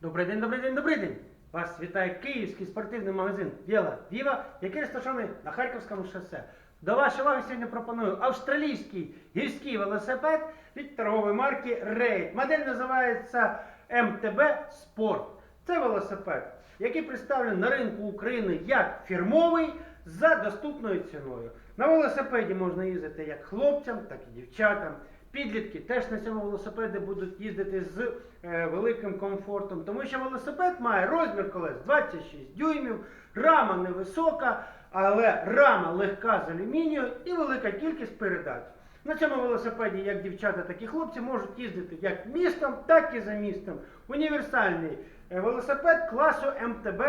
Добрий день, добрий день, добрий день! Вас вітає київський спортивний магазин Віла Віва, який розташований на Харківському шосе. До вашої уваги сьогодні пропоную австралійський гірський велосипед від торгової марки Raid. Модель називається МТБ Sport. Це велосипед, який представлений на ринку України як фірмовий за доступною ціною. На велосипеді можна їздити як хлопцям, так і дівчатам. Підлітки теж на цьому велосипеді будуть їздити з е, великим комфортом, тому що велосипед має розмір колес 26 дюймів, рама невисока, але рама легка з алюмінію і велика кількість передач. На цьому велосипеді як дівчата, так і хлопці можуть їздити як містом, так і за містом. Універсальний е, велосипед класу МТБ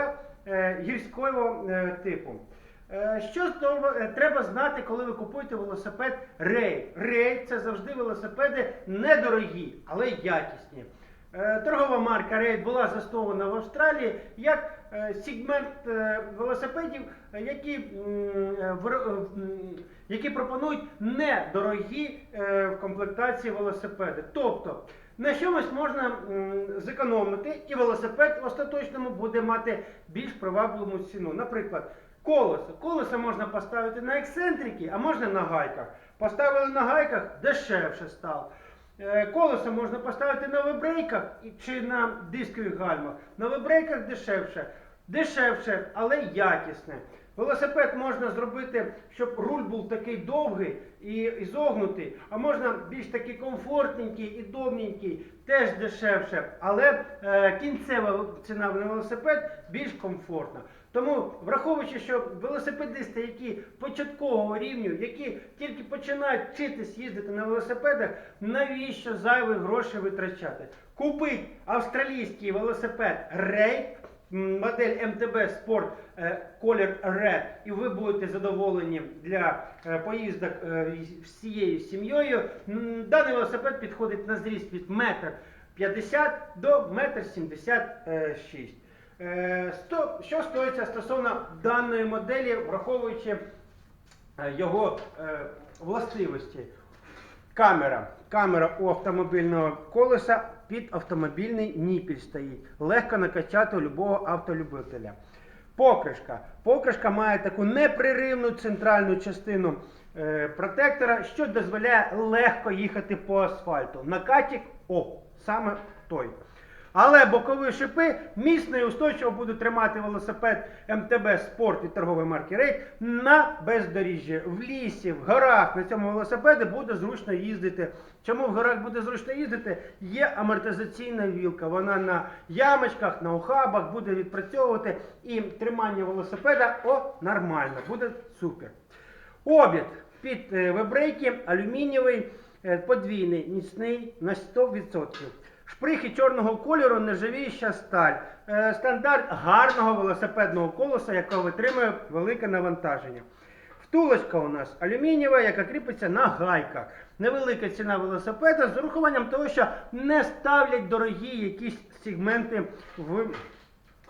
е, гірського е, типу. Е, Що е, треба знати, коли ви купуєте велосипед Рей? Рей це завжди велосипеди недорогі, але якісні. Е, Торгова марка Рейд була заснована в Австралії як сегмент велосипедів, які, які пропонують недорогі в комплектації велосипеди. Тобто на чомусь можна зекономити, і велосипед в остаточному буде мати більш привабливу ціну. Наприклад, колесо. Колесо можна поставити на ексцентрики, а можна на гайках. Поставили на гайках, дешевше стало. Е, Колесо можна поставити на вебрейках чи на дискових гальмах. На вебрейках дешевше. Дешевше, але якісне. Велосипед можна зробити, щоб руль був такий довгий і, і зогнутий, а можна більш такий комфортненький і довненький, теж дешевше, але е, кінцева ціна на велосипед більш комфортна. Тому, враховуючи, що велосипедисти, які початкового рівню, які тільки починають вчитись їздити на велосипедах, навіщо зайві гроші витрачати? Купить австралійський велосипед Raid, модель МТБ Sport е, колір Red, і ви будете задоволені для е, поїздок е, всією сім'єю. Даний велосипед підходить на зріст від 1,50 м до 1,76 м. Е, Що стоїться стосовно даної моделі, враховуючи е, його е, властивості? Камера. Камера у автомобільного колеса під автомобільний ніпіль стоїть. Легко накачати у любого автолюбителя. Покришка. Покришка має таку непреривну центральну частину протектора, що дозволяє легко їхати по асфальту. Накатік, о, саме той. Але бокові шипи міцно і устойчиво будуть тримати велосипед МТБ Спорт від торгової марки Рейд на бездоріжжі. В лісі, в горах на цьому велосипеді буде зручно їздити. Чому в горах буде зручно їздити? Є амортизаційна вілка. Вона на ямочках, на ухабах буде відпрацьовувати і тримання велосипеда о, нормально, буде супер. Обід під е, вебрейки алюмінієвий, е, подвійний, міцний на 100%. Шприхи чорного кольору, нержавіюча сталь. Е, Стандарт гарного велосипедного колеса, яке витримує велике навантаження. Втулочка у нас алюмінієва, яка кріпиться на гайках. Невелика ціна велосипеда з урахуванням того, що не ставлять дорогі якісь сегменти в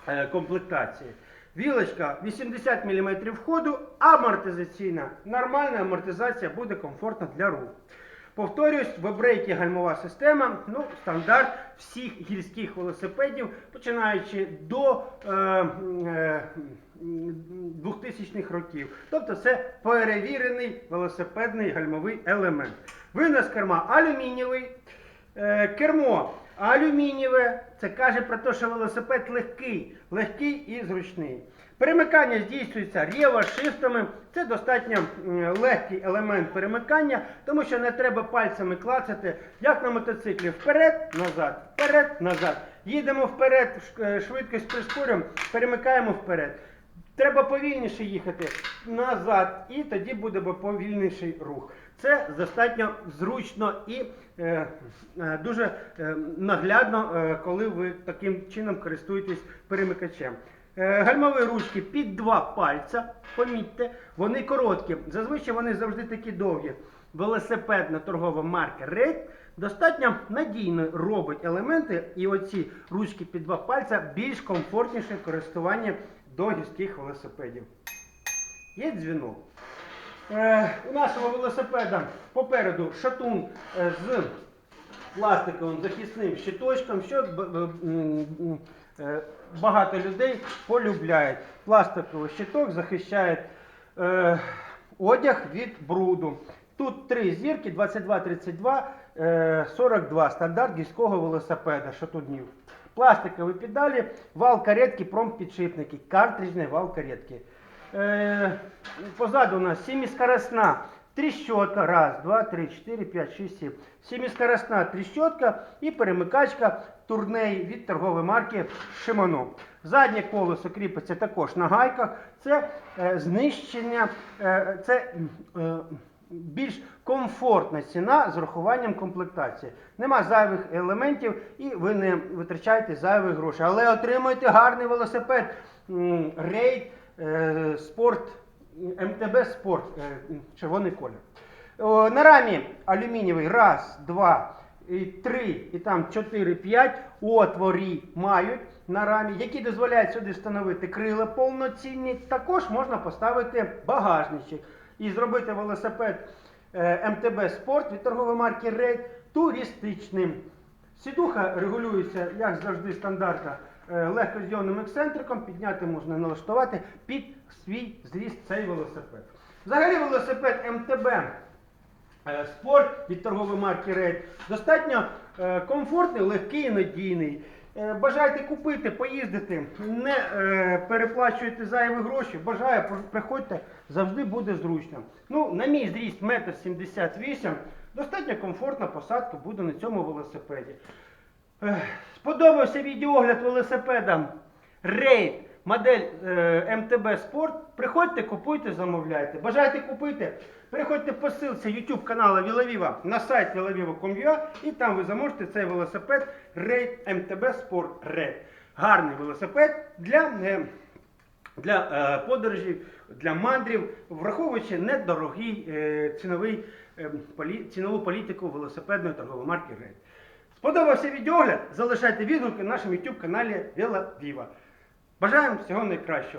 е, комплектації. Вілочка 80 мм входу, амортизаційна. Нормальна амортизація буде комфортна для рук. Повторюсь, вебрейки гальмова система, ну, стандарт всіх гірських велосипедів, починаючи до е, е, 2000-х років. Тобто це перевірений велосипедний гальмовий елемент. Винос керма алюмінієвий, Е, кермо алюмінієве, це каже про те, що велосипед легкий, легкий і зручний. Перемикання здійснюється рєва-шифтами. Це достатньо легкий елемент перемикання, тому що не треба пальцями клацати, як на мотоциклі. Вперед, назад, вперед, назад. Їдемо вперед, е, швидкість прискорюємо, перемикаємо вперед. Треба повільніше їхати назад, і тоді буде повільніший рух. Це достатньо зручно і е, е, дуже е, наглядно, е, коли ви таким чином користуєтесь перемикачем. Е, гальмові ручки під два пальця, помітьте, вони короткі. Зазвичай вони завжди такі довгі. Велосипедна торгова марка Red достатньо надійно робить елементи, і оці ручки під два пальця більш комфортніше користування до гірських велосипедів. Є дзвінок. Е, у нашого велосипеда попереду шатун е, з пластиковим захисним щиточком, що е, багато людей полюбляють. Пластиковий щиток захищає е, одяг від бруду. Тут три зірки 22, 32, е, 42. Стандарт гірського велосипеда, днів. Пластикові педалі, вал каретки, промпідшипники, картриджний вал каретки. Е, позаду у нас семискоростна трещотка. Раз, два, три, чотири, п'ять, шість, сім. Семискоростна трещотка і перемикачка турней від торгової марки Shimano. Заднє колесо кріпиться також на гайках. Це е, знищення, е, це е, більш комфортна ціна з урахуванням комплектації. Нема зайвих елементів і ви не витрачаєте зайвих грошей. Але отримуєте гарний велосипед рейд е, спорт МТБ спорт, е, червоний колір. На рамі алюмінієвий раз, два, три, і там чотири, п'ять отворі мають на рамі, які дозволяють сюди встановити крила повноцінні. Також можна поставити багажничок і зробити велосипед е, МТБ Спорт від торгової марки Рейд туристичним. Сідуха регулюється, як завжди, стандартно е, легкозйомним ексцентриком. Підняти можна налаштувати під свій зріст цей велосипед. Взагалі велосипед МТБ е, Спорт від торгової марки Рейд достатньо комфортний, легкий і надійний. Е, Бажаєте купити, поїздити, не е, переплачуєте зайві гроші. Бажаю, приходьте, завжди буде зручно. Ну, на мій зріст 1,78 м, достатньо комфортна посадка буде на цьому велосипеді. Е, Сподобався відеогляд велосипеда Рейд, модель е, МТБ Спорт. Приходьте, купуйте, замовляйте. Бажаєте купити? Переходьте по ссылці YouTube каналу Вілавіва на сайт vilaviva.com.ua і там ви замовите цей велосипед Рейд МТБ Спорт Рейд. Гарний велосипед для, е, для е, подорожів, для мандрів, враховуючи недорогий е, ціновий, е, полі, цінову політику велосипедної торгової марки Рейд. Сподобався відеогляд? Залишайте відгуки на нашому YouTube каналі Віла Віва. Бажаємо всього найкращого.